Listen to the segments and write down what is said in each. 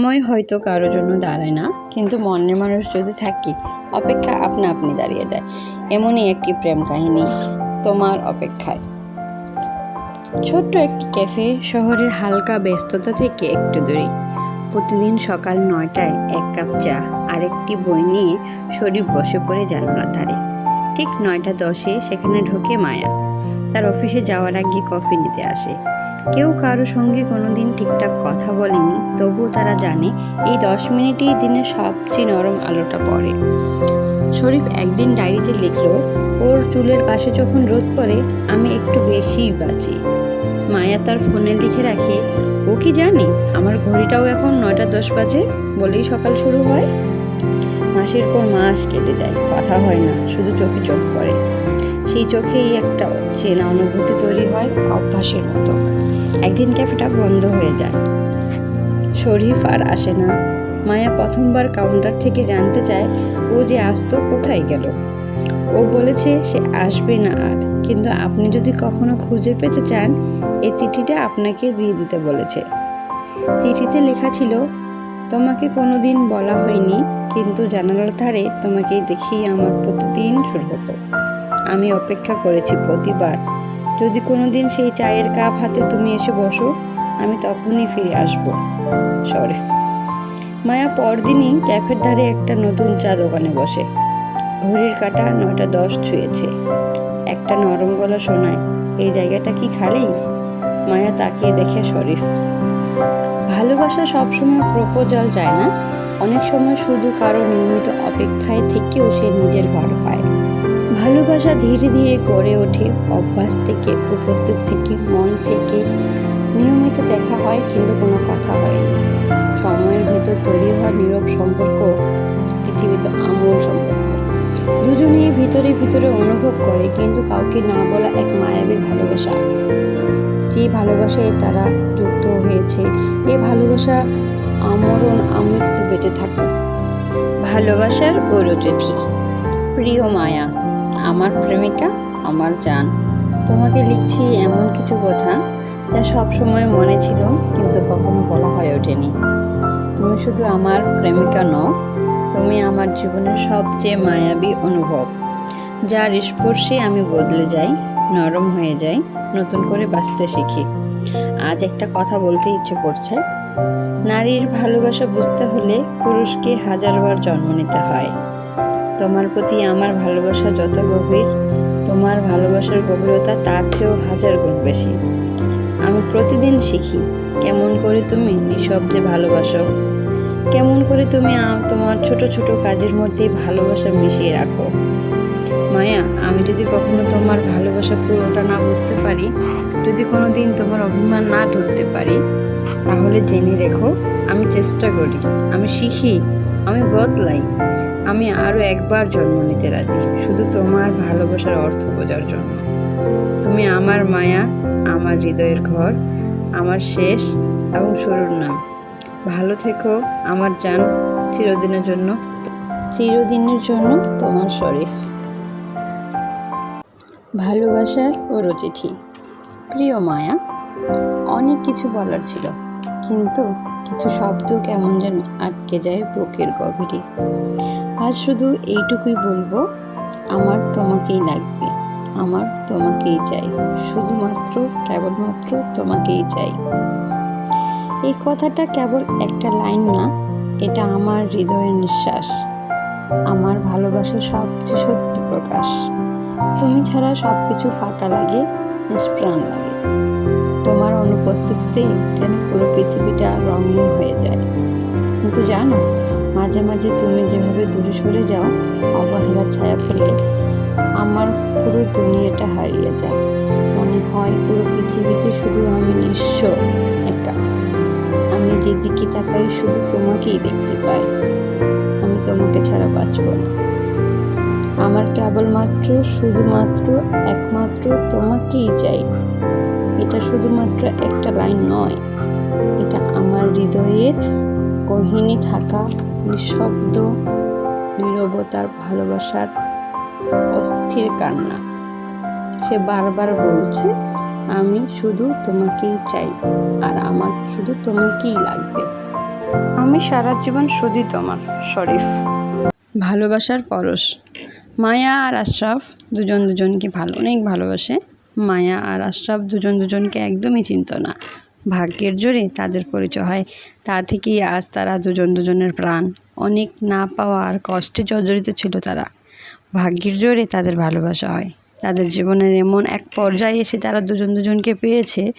সময় হয়তো কারোর জন্য দাঁড়ায় না, কিন্তু মনের মানুষ যদি থাকে, অপেক্ষা আপনা আপনি দাঁড়িয়ে দেয় এমনই একটি প্রেম কাহিনী তোমার অপেক্ষায়। ছোট্ট একটি ক্যাফে শহরের হালকা ব্যস্ততা থেকে একটু দূরে। প্রতিদিন সকাল নয়টায় এক কাপ চা আর একটি বই নিয়ে শরীফ বসে পড়ে জানালার ধারে। ঠিক নয়টা দশে সেখানে ঢোকে মায়া। তার অফিসে যাওয়ার আগে কফি নিতে আসে। কেউ কারও সঙ্গে কোনো দিন ঠিকঠাক কথা বলেনি, তবুও তারা জানে এই দশ মিনিটেই দিনের সবচেয়ে নরম আলোটা পড়ে। শরীফ একদিন ডায়েরিতে লিখল, ওর চুলের পাশে যখন রোদ পড়ে, আমি একটু বেশিই বাঁচি মায়া তার ফোনে লিখে রাখে, ও কি জানে, আমার ঘড়িটাও এখন নয়টা দশ বাজে, বলেই সকাল শুরু হয়। মাসের পর মাস কেটে যায়, কথা হয় না, শুধু চোখে চোখ পড়ে। সেই চোখেই একটা চেনা অনুভূতি তৈরি হয় অভ্যাসের মতো। একদিন ক্যাফেটা বন্ধ হয়ে যায়। শরীফ আর আসে না। মায়া প্রথমবার কাউন্টার থেকে জানতে চায়, ও যে আসতো কোথায় গেল? ও বলেছে, সে আসবে না আর। কিন্তু আপনি যদি কখনো খুঁজে পেতে চান এই চিঠিটা আপনাকে দিয়ে দিতে বলেছে। চিঠিতে লেখা ছিল, তোমাকে কোনোদিন বলা হয়নি, কিন্তু জানালার ধারে তোমাকে দেখেই আমার প্রতিদিন শুরু হতো। আমি অপেক্ষা করেছি প্রতিবার। যদি কোনোদিন সেই চায়ের কাপ হাতে তুমি এসে বসো, আমি তখনই ফিরে আসব। শরীফ মায়া পরদিনই ক্যাফের ধারে একটা নতুন চা দোকানে বসে। ঘড়ির কাঁটা নয়টা দশ ছুঁয়েছে। একটা নরম গলা শোনায়, এই জায়গাটা কি খালি? মায়া তাকিয়ে দেখে শরীফ ভালোবাসা সবসময় প্রপোজাল চায় না। অনেক সময় শুধু কারও নিয়মিত অপেক্ষায় থেকেও সে নিজের ঘর পায়। ভালোবাসা ধীরে ধীরে গড়ে ওঠে অভ্যাস থেকে, উপস্থিত থেকে, মন থেকে। নিয়মিত দেখা হয় কিন্তু কোনো কথা হয় সময়ের ভেতর তৈরি হওয়া নীরব সম্পর্ক, পৃথিবীতে আমূল সম্পর্ক। দুজনেই ভিতরে ভিতরে অনুভব করে কিন্তু কাউকে না বলা এক মায়াবী ভালোবাসা। যে ভালোবাসায় তারা যুক্ত হয়েছে এই ভালোবাসা আমরণ আমৃত্যু বেঁচে থাকুক। ভালোবাসার গৌরচিঠি প্রিয় মায়া। আমার প্রেমিকা, আমার জান। তোমাকে লিখছি এমন কিছু কথা যা সবসময় মনে ছিল কিন্তু কখনো বলা হয়ে ওঠেনি। তুমি শুধু আমার প্রেমিকা নও, তুমি আমার জীবনের সবচেয়ে মায়াবী অনুভব, যার স্পর্শে আমি বদলে যাই, নরম হয়ে যাই, নতুন করে বাঁচতে শিখি। আজ একটা কথা বলতে ইচ্ছে করছে। নারীর ভালোবাসা বুঝতে হলে পুরুষকে হাজারবার জন্ম নিতে হয়। তোমার প্রতি আমার ভালোবাসা যত গভীর, তোমার ভালোবাসার গভীরতা তার চেয়েও হাজার গুণ বেশি। আমি প্রতিদিন শিখি, কেমন করে তুমি নিঃশব্দে ভালোবাসো। কেমন করে তুমি তোমার ছোট ছোট কাজের মধ্যে ভালোবাসা মিশিয়ে রাখো। মায়া, আমি যদি কখনো তোমার ভালোবাসা পুরোটা না বুঝতে পারি, যদি কোনো দিন তোমার অভিমান না ধরতে পারি, তাহলে জেনে রেখো, আমি চেষ্টা করি, আমি শিখি, আমি বদলাই। আমি আরও একবার জন্ম নিতে রাজি। শুধু তোমার ভালোবাসার অর্থ বোঝার জন্য। তুমি আমার মায়া, আমার হৃদয়ের ঘর, আমার শেষ এবং শুরুর নাম। ভালো থেকো, আমার জান, চিরদিনের জন্য। চিরদিনের জন্য তোমার শরীফ। ভালোবাসার ওরও চিঠি প্রিয় মায়া, অনেক কিছু বলার ছিল, কিন্তু কিছু শব্দ কেমন যেন আটকে যায় বুকের গভীরে। আজ শুধু এইটুকুই বলব, আমার তোমাকেই লাগবে। আমার তোমাকেই চাই। শুধুমাত্র, কেবলমাত্র তোমাকেই চাই। এই কথাটা কেবল একটা লাইন না, এটা আমার হৃদয়ের নিঃশ্বাস। আমার ভালোবাসা সবচেয়ে সত্য প্রকাশ। তুমি ছাড়া সব কিছু ফাঁকা লাগে, নিষ্প্রাণ লাগে। তোমার অনুপস্থিতিতে যেন পুরো পৃথিবীটা রঙিন হয়ে যায়। কিন্তু জানো মাঝে মাঝে তুমি যেভাবে দূরে সরে যাও, অবহেলার ছায়া ফেলে আমার পুরো দুনিয়াটা হারিয়ে যায়। মনে হয় পুরো পৃথিবীতে শুধু আমি নিঃস্ব, একা। আমি যেদিকে তাকাই শুধু তোমাকেই দেখতে পাই। আমি তোমাকে ছাড়া বাঁচব না। আমার কেবলমাত্র শুধুমাত্র, একমাত্র তোমাকেই চাই। এটা শুধুমাত্র একটা লাইন নয়। এটা আমার হৃদয়ের গহিনী থাকা নিঃশব্দ নীরবতার ভালোবাসার অস্থির কান্না। সে বারবার বলছে আমি শুধু তোমাকেই চাই আর আমার শুধু তোমাকেই লাগবে। আমি সারা জীবন শুধুই তোমার শরীফ। ভালোবাসার পরশ। মায়া আর আশরাফ দুজন দুজনকে ভালো অনেক ভালোবাসে। মায়া আর আশরাফ দুজন দুজনকে একদমই চিনত না। ভাগ্যের জোরে তাদের পরিচয় হয়। তা থেকেই আজ তারা দুজন দুজনের প্রাণ। অনেক না পাওয়ার কষ্টে জর্জরিত ছিল তারা। ভাগ্যের জোরে তাদের ভালোবাসা হয়। তাদের জীবনের এমন এক পর্যায়ে এসে তারা দুজন দুজনকে পেয়েছে,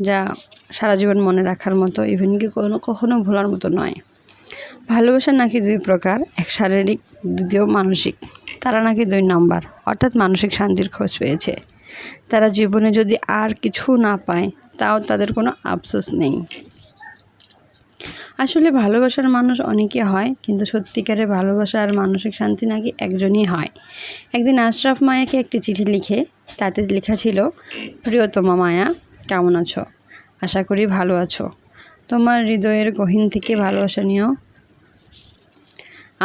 যা সারা জীবন মনে রাখার মতো ইভেনকি কোনো, কখনো ভোলার মতো নয়। ভালোবাসা নাকি দুই প্রকার, এক শারীরিক, দ্বিতীয় মানসিক। তারা নাকি দুই নাম্বার, অর্থাৎ মানসিক শান্তির খোঁজ পেয়েছে। তারা জীবনে যদি আর কিছু না পায়, তাও তাদের কোনো আফসোস নেই। আসলে ভালোবাসার মানুষ অনেকে হয়, কিন্তু সত্যিকারের ভালোবাসা আর মানসিক শান্তি নাকি একজনই হয়। একদিন আশরাফ মায়াকে একটি চিঠি লিখে, তাতে লেখা ছিল, প্রিয়তমা মায়া, কেমন আছো? আশা করি ভালো আছো। তোমার হৃদয়ের গহীন থেকে ভালোবাসা নিও।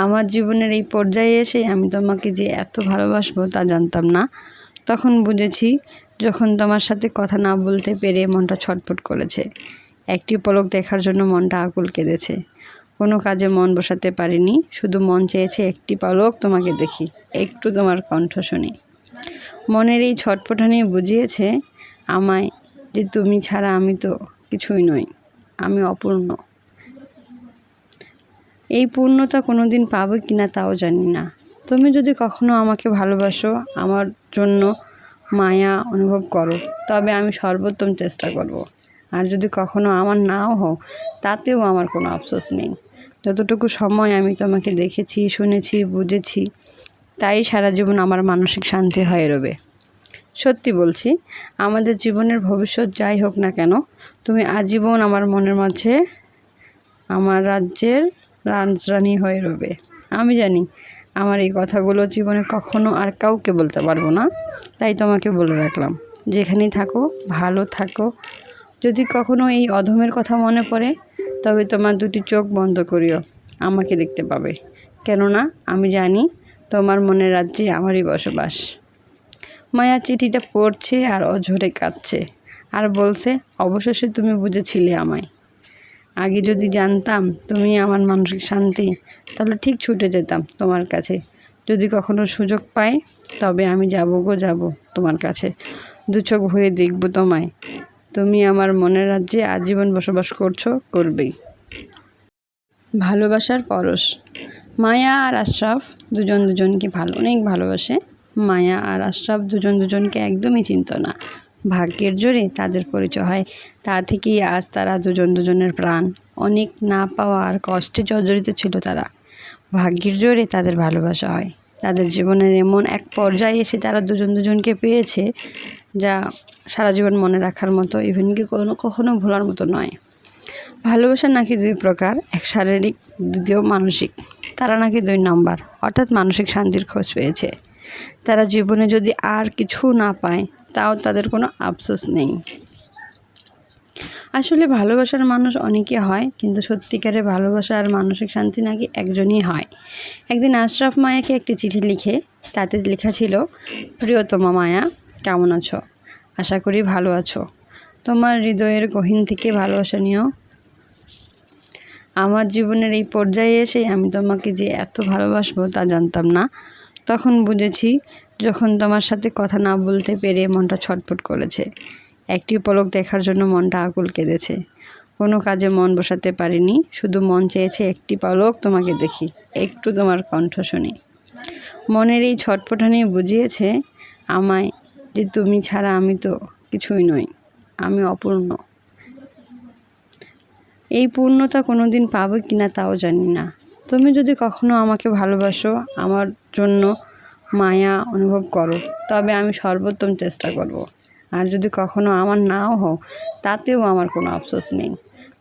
আমার জীবনের এই পর্যায়ে এসে আমি তোমাকে যে এত ভালোবাসবো তা জানতাম না। তখন বুঝেছি যখন তোমার সাথে কথা না বলতে পেরে মনটা ছটফট করেছে। একটি পলক দেখার জন্য মনটা আকুল কেঁদেছে। কোনো কাজে মন বসাতে পারিনি, শুধু মন চেয়েছে একটি পলক তোমাকে দেখি, একটু তোমার কণ্ঠ শুনি। মনের এই ছটফটানি বুঝিয়েছে আমায় যে তুমি ছাড়া আমি তো কিছুই নই, আমি অপূর্ণ। এই পূর্ণতা কোনো দিন পাবো কি না তাও জানি না। তুমি যদি কখনো আমাকে ভালোবাসো, আমার জন্য মায়া অনুভব করো। তবে আমি সর্বোত্তম চেষ্টা করব। আর যদি কখনো আমার নাও হও, তাতেও আমার কোনো আফসোস নেই। যতটুকু সময় আমি তোমাকে দেখেছি, শুনেছি, বুঝেছি, তাই সারা জীবন আমার মানসিক শান্তি হয়ে রবে। সত্যি বলছি, আমাদের জীবনের ভবিষ্যৎ যাই হোক না কেন, তুমি আজীবন আমার মনের মাঝে, আমার রাজ্যের রাজরানী হয়ে রবে। আমি জানি আমার এই কথাগুলো জীবনে কখনো আর কাউকে বলতে পারব না। তাই তোমাকে বলে রাখলাম, যেখানেই থাকো, ভালো থাকো। যদি কখনো এই অধমের কথা মনে পড়ে, তবে তোমার দুটি চোখ বন্ধ করিও, আমাকে দেখতে পাবে। কেননা, আমি জানি তোমার মনের রাজ্যে আমারই বসবাস। মায়া চিঠিটা পড়ছে আর অঝরে কাঁদছে, আর বলছে, অবশেষে তুমি বুঝেছিলে আমায়। আগে যদি জানতাম তুমি আমার মানসিক শান্তি, তাহলে ঠিক ছুটে যেতাম তোমার কাছে। যদি কখনো সুযোগ পাই, তবে আমি যাব গো যাব তোমার কাছে। দু চোখ ভরে দেখব তোমায়। তুমি আমার মনের রাজ্যে আজীবন বসবাস করছ, করবেই। ভালোবাসার পরশ। মায়া আর আশরাফ দুজন দুজনকে ভালো, অনেক ভালোবাসে। মায়া আর আশরাফ দুজন দুজনকে একদমই চিনত না। ভাগ্যের জোরে তাদের পরিচয় হয়। তা থেকেই আজ তারা দুজন দুজনের প্রাণ। অনেক না পাওয়ার কষ্টে জর্জরিত ছিল তারা। ভাগ্যের জোরে তাদের ভালোবাসা হয়। তাদের জীবনের এমন এক পর্যায়ে এসে তারা দুজন দুজনকে পেয়েছে, যা সারা জীবন মনে রাখার মতো ইভেন কি কোনো, কখনো ভোলার মতো নয়। ভালোবাসা নাকি দুই প্রকার, এক শারীরিক, দ্বিতীয় মানসিক। তারা নাকি দুই নাম্বার, অর্থাৎ মানসিক শান্তির খোঁজ পেয়েছে। তারা জীবনে যদি আর কিছু না পায়, তাও তাদের কোনো আফসোস নেই। আসলে ভালোবাসার মানুষ অনেকে হয়, কিন্তু সত্যিকারের ভালোবাসা আর মানসিক শান্তি নাকি একজনই হয়। একদিন আশরাফ মায়াকে একটি চিঠি লিখে, তাতে লেখা ছিল, প্রিয়তমা মায়া, কেমন আছো? আশা করি ভালো আছো। তোমার হৃদয়ের গহীন থেকে ভালোবাসা নিও। আমার জীবনের এই পর্যায়ে এসে আমি তোমাকে যে এত ভালোবাসবো তা জানতাম না। তখন বুঝেছি যখন তোমার সাথে কথা না বলতে পেরে মনটা ছটফট করেছে। একটি পলক দেখার জন্য মনটা আকুল কেঁদেছে। কোনো কাজে মন বসাতে পারিনি, শুধু মন চেয়েছে একটি পলক তোমাকে দেখি, একটু তোমার কণ্ঠ শুনি। মনের এই ছটফটানি বুঝিয়েছে আমায় যে তুমি ছাড়া আমি তো কিছুই নই, আমি অপূর্ণ। এই পূর্ণতা কোনো দিন পাবো কি না তাও জানি না। তুমি যদি কখনো আমাকে ভালোবাসো, আমার জন্য মায়া অনুভব করো। তবে আমি সর্বোত্তম চেষ্টা করব। আর যদি কখনো আমার নাও হও, তাতেও আমার কোনো আফসোস নেই।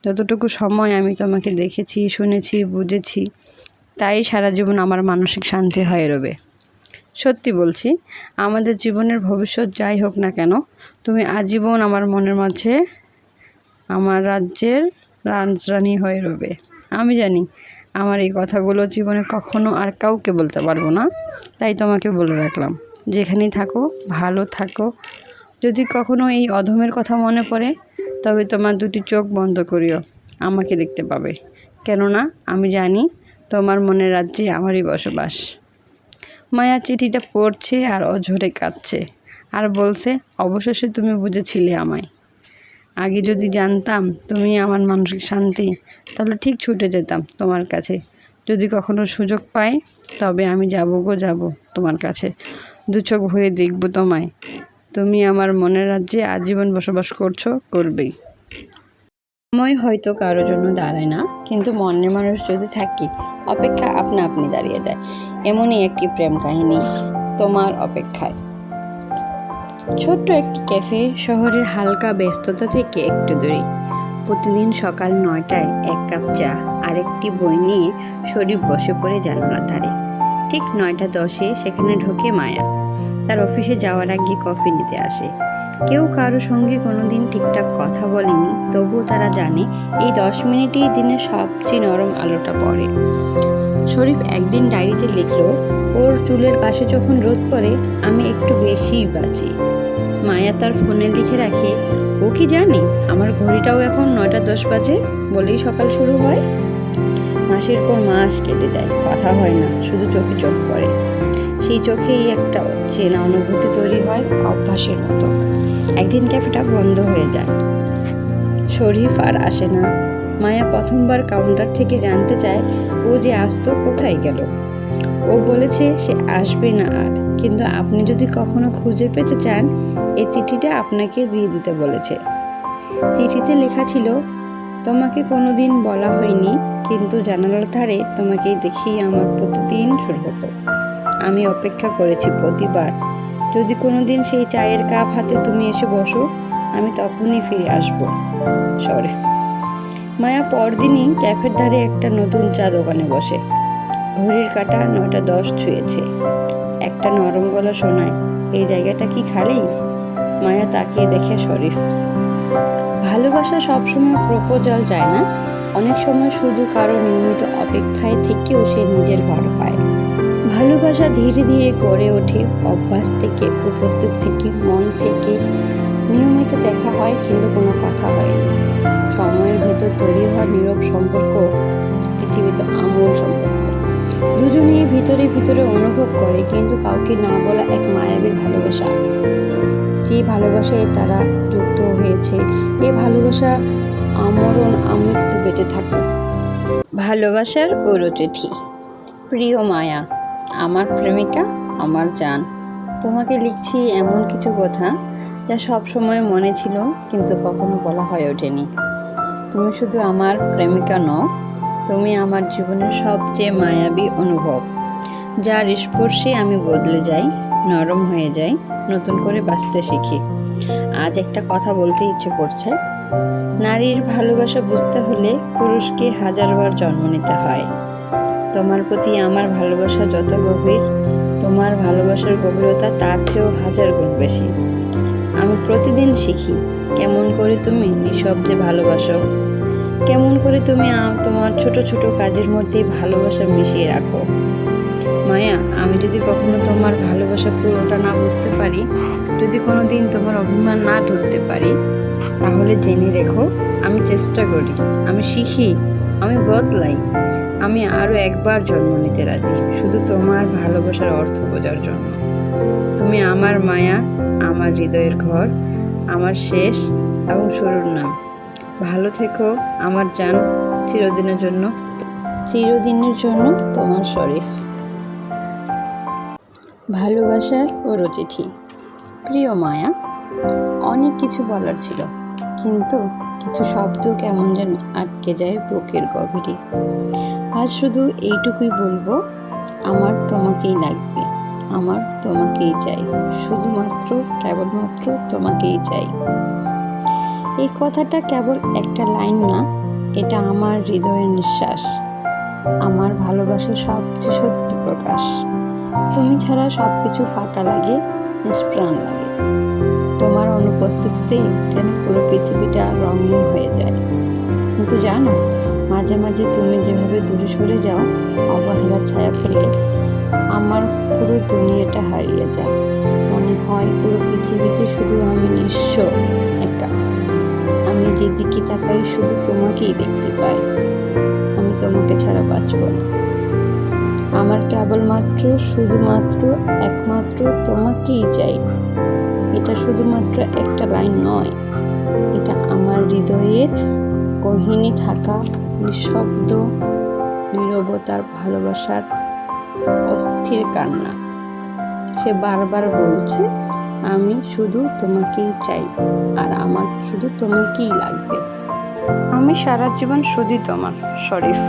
যতটুকু সময় আমি তোমাকে দেখেছি, শুনেছি, বুঝেছি, তাই সারা জীবন আমার মানসিক শান্তি হয়ে রবে। সত্যি বলছি, আমাদের জীবনের ভবিষ্যৎ যাই হোক না কেন, তুমি আজীবন আমার মনের মাঝে, আমার রাজ্যের রাজরানী হয়ে রবে। আমি জানি, আমার এই কথাগুলো জীবনে কখনো আর কাউকে বলতে পারব না, তাই তোমাকে বলে রাখলাম। যেখানেই থাকো, ভালো থাকো। যদি কখনো এই অধমের কথা মনে পড়ে, তবে তোমার দুটি চোখ বন্ধ করিও, আমাকে দেখতে পাবে। কেননা, আমি জানি তোমার মনের রাজ্যে আমারই বসবাস। মায়া চিঠিটা পড়ছে আর অঝরে কাঁদছে। আর বলছে, অবশেষে তুমি বুঝেছিলে আমায়। আগে যদি জানতাম তুমি আমার মানসিক শান্তি, তাহলে ঠিক ছুটে যেতাম তোমার কাছে। যদি কখনো সুযোগ পাই, তবে আমি যাব গো, যাব তোমার কাছে। দু চোখ ভরে দেখব তোমায়। তুমি আমার মনের রাজ্যে আজীবন বসবাস করছ, করবেই। সময় হয়তো কারোর জন্য দাঁড়ায় না, কিন্তু মনের মানুষ যদি থাকি, অপেক্ষা আপনা আপনি দাঁড়িয়ে দেয়। এমনই একটি প্রেম কাহিনী তোমার অপেক্ষায়। ছোট্ট একটি ক্যাফে শহরের হালকা ব্যস্ততা থেকে একটু দূরে। প্রতিদিন সকাল নয়টায় এক কাপ চা আর একটি বই নিয়ে শরীফ বসে পড়ে জানালার ধারে। ঠিক নয়টা দশে সেখানে ঢোকে মায়া। তার অফিসে যাওয়ার আগে কফি নিতে আসে। কেউ কারও সঙ্গে কোনোদিন ঠিকঠাক কথা বলেনি, তবুও তারা জানে এই দশ মিনিটেই দিনের সবচেয়ে নরম আলোটা পড়ে। শরীফ একদিন ডায়েরিতে লিখল, ওর চুলের পাশে যখন রোদ পড়ে, আমি একটু বেশিই বাঁচি। মায়া তার ফোনে লিখে রাখে। ও কি জানে, আমার ঘড়িটাও এখন নয়টা দশ বাজে বলেই সকাল শুরু হয়। মাসের পর মাস কেটে যায়, কথা হয় না, শুধু চোখে চোখ পড়ে। সেই চোখেই একটা চেনা অনুভূতি তৈরি হয় অভ্যাসের মতো। একদিন ক্যাফেটা বন্ধ হয়ে যায়। শরীফ আর আসে না। মায়া প্রথমবার কাউন্টার থেকে জানতে চায়, ও যে আসতো কোথায় গেল? ও বলেছে, সে আসবে না আর। কিন্তু আপনি যদি কখনো খুঁজে পেতে চান এই চিঠিটা আপনাকে দিয়ে দিতে বলেছে। চিঠিতে লেখা ছিল, তোমাকে কোনো দিন বলা হয়নি, কিন্তু জানালার ধারে তোমাকে দেখেই আমার প্রতিদিন শুরু হতো। আমি অপেক্ষা করেছি প্রতিবার, যদি কোনো দিন সেই চায়ের কাপ হাতে তুমি এসে বসো, আমি তখনই ফিরে আসব। শরীফ মায়া পরদিনই ক্যাফের ধারে একটা নতুন চা দোকানে বসে। ঘড়ির কাটা নয়টা দশ ছুঁয়েছে। একটা নরম গলা শোনায়, এই জায়গাটা কি খালি? মায়া তাকিয়ে দেখে শরীফ। ভালোবাসা সবসময় প্রপোজাল চায় না, অনেক সময় শুধু কারও নিয়মিত অপেক্ষায় থেকেও সে নিজের ঘর পায়। ভালোবাসা ধীরে ধীরে গড়ে ওঠে অভ্যাস থেকে, উপস্থিত থেকে, মন থেকে। নিয়মিত দেখা হয় কিন্তু কোনো কথা হয়নি সময়ের ভেতর তৈরি হওয়া নীরব সম্পর্ক, পৃথিবীতে আমূল সম্পর্ক। দুজনেই ভিতরে ভিতরে অনুভব করে কিন্তু কাউকে না বলা এক মায়াবী ভালোবাসা। যে ভালোবাসায় তারা যুক্ত হয়েছে, এ ভালোবাসা আমরণ আমৃত্যু বেঁচে থাকুক। ভালোবাসার চিঠি প্রিয় মায়া, আমার প্রেমিকা, আমার জান। তোমাকে লিখছি এমন কিছু কথা যা সব সময় মনে ছিল কিন্তু কখনো বলা হয়ে ওঠেনি। তুমি শুধু আমার প্রেমিকা নও, তুমি আমার জীবনের সবচেয়ে মায়াবী অনুভব, যার স্পর্শে আমি বদলে যাই। নরম হয়ে যাই নতুন করে বাঁচতে শিখি। আজ একটা কথা বলতে ইচ্ছে করছে। নারীর ভালোবাসা বুঝতে হলে পুরুষকে হাজারবার জন্ম নিতে হয়। তোমার প্রতি আমার ভালোবাসা যত গভীর, তোমার ভালোবাসার গভীরতা তার চেয়েও হাজার গুণ বেশি। আমি প্রতিদিন শিখি, কেমন করে তুমি নিঃশব্দে ভালোবাসো। কেমন করে তুমি তোমার ছোট ছোট কাজের মধ্যে ভালোবাসা মিশিয়ে রাখো। মায়া, আমি যদি কখনো তোমার ভালোবাসা পুরোটা না বুঝতে পারি, যদি কোনো দিন তোমার অভিমান না ধরতে পারি, তাহলে জেনে রেখো, আমি চেষ্টা করি, আমি শিখি, আমি বদলাই, আমি আরও একবার জন্ম নিতে রাজি, শুধু তোমার ভালোবাসার অর্থ বোঝার জন্য। তুমি আমার মায়া, আমার হৃদয়ের ঘর, আমার শেষ এবং শুরুর নাম। ভালো থেকো, আমার জান, চিরদিনের জন্য চিরদিনের জন্য তোমার শরীফ। ভালোবাসার ওরও চিঠি প্রিয় মায়া, অনেক কিছু বলার ছিল, কিন্তু কিছু শব্দ কেমন যেন আটকে যায় বুকের গভীরে। আজ শুধু এইটুকুই বলব, আমার তোমাকেই লাগবে, আমার তোমাকেই চাই, শুধুমাত্র, কেবলমাত্র তোমাকেই চাই। এই কথাটা কেবল একটা লাইন না, এটা আমার হৃদয়ের নিঃশ্বাস, আমার ভালোবাসার সবচেয়ে সত্য প্রকাশ। তুমি ছাড়া সব কিছু ফাঁকা লাগে নিষ্প্রাণ লাগে। তোমার অনুপস্থিতিতে যেন পুরো পৃথিবীটা রঙিন হয়ে যায়। কিন্তু জানো, মাঝে মাঝে তুমি যেভাবে দূরে সরে যাও, অবহেলার ছায়া ফেলে, আমার পুরো দুনিয়াটা হারিয়ে যায়। মনে হয় পুরো পৃথিবীতে শুধু আমি নিঃস্ব, একা। আমি যেদিকে তাকাই শুধু তোমাকেই দেখতে পাই। আমি তোমাকে ছাড়া বাঁচব না। কেবলমাত্র, শুধুমাত্র, একমাত্র তোমাকেই চাই। এটা শুধুমাত্র একটা লাইন নয়, এটা আমার হৃদয়ের গহিনী থাকা নিঃশব্দ নীরবতার ভালোবাসার অস্থির কান্না। সে বারবার বলছে, আমি শুধু তোমাকেই চাই, আর আমার শুধু তোমাকেই লাগবে। আমি সারা জীবন শুধুই তোমার, শরীফ।